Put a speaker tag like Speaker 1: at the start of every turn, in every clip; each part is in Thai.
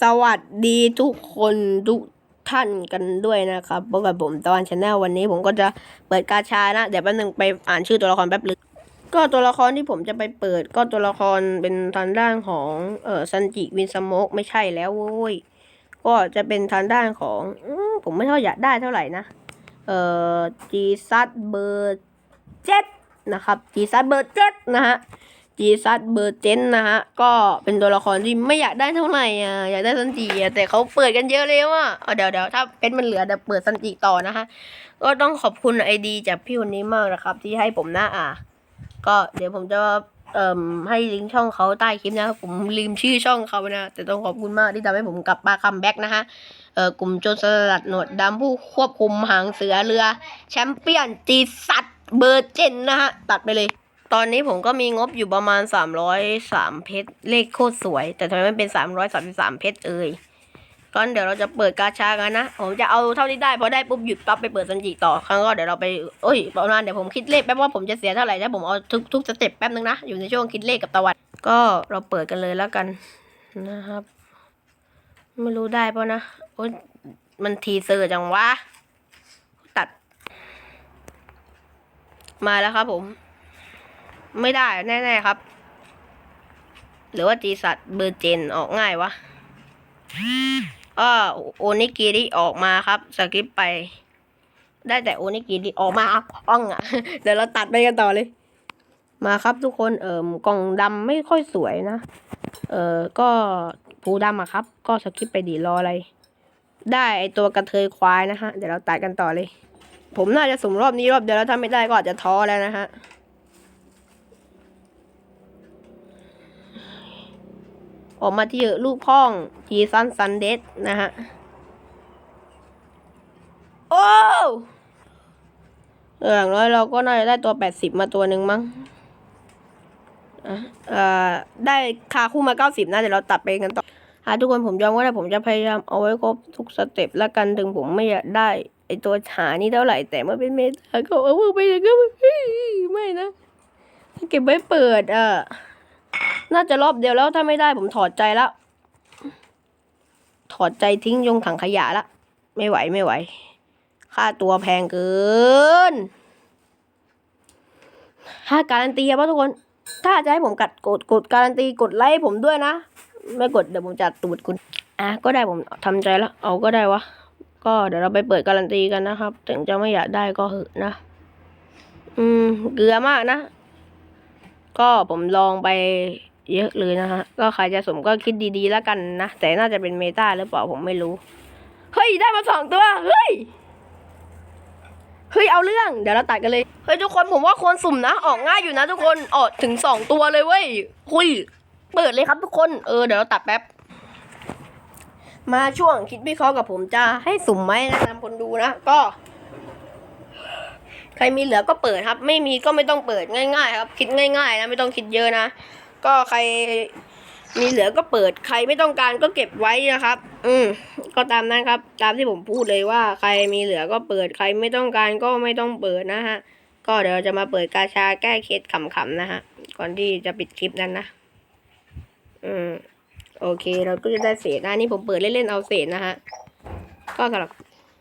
Speaker 1: สวัสดีทุกคนทุกท่านกันด้วยนะครับพบกับผมตะวันชาแนลวันนี้ผมก็จะเปิดกาชานะ เดี๋ยวแป๊บนึงไปอ่านชื่อตัวละครแป๊บนึงก็ตัวละครที่ผมจะไปเปิด ก็ตัวละครเป็นทางด้านของเออซันจิวินสโมกไม่ใช่แล้วโว้ยก็จะเป็นทางด้านของอผมไม่เท่าอยากได้เท่าไหร่นะ เอ่อจีซัดเบอร์เจ็ดนะครับจีซัดเบอร์เจ็ดนะฮะ จีซัดเบอร์เจนนะฮะ ก็เป็นตัวละครที่ไม่อยากได้เท่าไหร่อะอยากได้ซันจิอะแต่เขาเปิดกันเยอะเลยว่ะเดี๋ยวเดี๋ยวถ้าเพชรมันเหลือเดี๋ยวเปิดซันจิต่อนะฮะ ก็ต้องขอบคุณไอดีจากพี่คนนี้มากนะครับ ที่ให้ผมหน้าอะ ก็เดี๋ยวผมจะเอ่มให้ลิงก์ช่องเขาใต้คลิปนะครับผมลืมชื่อช่องเขานะ แต่ต้องขอบคุณมากที่ทำให้ผมกลับมาคัมแบ็กนะฮะเอ่อกลุ่มโจรสลัดหนวดดำผู้ควบคุมหางเสือเรือ แชมเปี้ยนจีซัดเบอร์เจนนะฮะตัดไปเลย ตอนนี้ผมก็มีงบอยู่ประมาณ303เพชร เลขโคตรสวย แต่ทำไมไม่เป็น333เพชรเอ่ยก่อนเดี๋ยวเราจะเปิดกาชากันนะ ผมจะเอาเท่าที่ได้พอได้ปุ๊บหยุดปั๊บไปเปิดซันจิต่อ ครั้งก็เดี๋ยวเราไปโอ้ยประมาณเดี๋ยวผมคิดเลขแป๊บว่าผมจะเสียเท่าไหร่ถ้าผมเอาทุกทุกสเต็ปแป๊บนึงนะ อยู่ในช่วงคิดเลขกับตะวันก็เราเปิดกันเลยแล้วกันนะครับ ไม่รู้ได้ปะนะโอ้ยมันทีเซอร์จังวะตัด มาแล้วครับผม ไม่ได้แน่ๆครับ หรือว่าจีสัตเบอร์เจนออกง่ายวะอ้อโอนิกิริออกมาครับสกิปไป ได้แต่โอนิกิริออกมาอ้องอะ เดี๋ยวเราตัดไปกันต่อเลย มาครับทุกคนเอ่มกล่องดำไม่ค่อยสวยนะ เอ่อก็ผูดำอะครับ ก็สกิปไปดีรออะไร ได้ไอตัวกระเทยควายนะฮะ เดี๋ยวเราตัดกันต่อเลย ผมน่าจะสมรอบนี้รอบเดียวแล้วถ้าไม่ได้ก็อาจจะท้อแล้วนะฮะ ออกมาที่ลูกพ่องทีซันซันเดสนะฮะ โอ้เอออย่างน้อยเราก็น่าจะได้ตัวแปดสิบมาตัวหนึ่งมั้งอะเอ่อได้คาคู่มาเก้าสิบนะเดี๋ยวเราตัดไปกันต่อฮะทุกคนผมยอมว่าได้ผมจะพยายามเอาไว้ครบทุกสเต็ปแล้วกันถึงผมไม่อยากได้ไอตัวหานี่เท่าไหร่แต่เมื่อเป็นเมตาก็เอาไปอย่างก็ไม่นะเก็บไว้เปิดอะ น่าจะรอบเดียวแล้วถ้าไม่ได้ผมถอดใจแล้ว ถอดใจทิ้งยงถังขยะละไม่ไหวไม่ไหว ค่าตัวแพงเกินถ้าการันตีครับทุกคน ถ้าจะให้ผมกัดกดกดการันตีกดไลค์ผมด้วยนะ ไม่กดเดี๋ยวผมจัดตูดคุณอะก็ได้ผมทำใจแล้ว เอาก็ได้วะ ก็เดี๋ยวเราไปเปิดการันตีกันนะครับ ถึงจะไม่อยากได้ก็เหอะนะ อืม เกลือมากนะ ก็ผมลองไป เยอะเลยนะฮะ ก็ใครจะสมก็คิดดีๆแล้วกันนะ แต่น่าจะเป็นเมตาหรือเปล่าผมไม่รู้ เฮ้ย ได้มาสองตัว เฮ้ย เฮ้ย เอาเรื่อง เดี๋ยวเราตัดกันเลย เฮ้ย ทุกคนผมว่าควรสุ่มนะ ออกง่ายอยู่นะทุกคน ออกถึงสองตัวเลยเว้ยคุย เปิดเลยครับทุกคน เออ เดี๋ยวเราตัดแป๊บ มาช่วงคิดวิเคราะห์กับผมจะให้สุ่มไหมแนะนำคนดูนะ ก็ใครมีเหลือก็เปิดครับ ไม่มีก็ไม่ต้องเปิดง่าย ๆ ครับ คิดง่าย ๆ นะ ไม่ต้องคิดเยอะนะ ก็ใครมีเหลือก็เปิดใครไม่ต้องการก็เก็บไว้นะครับ อืมก็ตามนั้นครับ ตามที่ผมพูดเลยว่าใครมีเหลือก็เปิดใครไม่ต้องการก็ไม่ต้องเปิดนะฮะ ก็เดี๋ยวจะมาเปิดกาชาแก้เคล็ดขำๆนะฮะ ก่อนที่จะปิดคลิปนั้นนะ อืม โอเค เราก็จะได้เศษนะนี่ผมเปิดเล่นๆเอาเศษนะฮะ ก็สำหรับ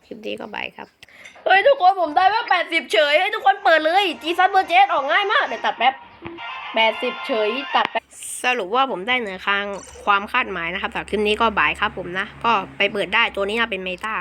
Speaker 1: คลิปนี้ก็บายครับ เฮ้ยทุกคนผมได้ว่าแปดสิบเฉยเฮ้ทุกคนเปิดเลยจีซันเบอร์เจสออกง่ายมากเดี๋ยวตัดแป๊บ แปดสิบเฉยตัดไปสรุปว่าผมได้เหนือคางความคาดหมายนะครับแต่คลิปนี้ก็บายครับผมนะ ก็ไปเปิดได้ตัวนี้เป็นเมตา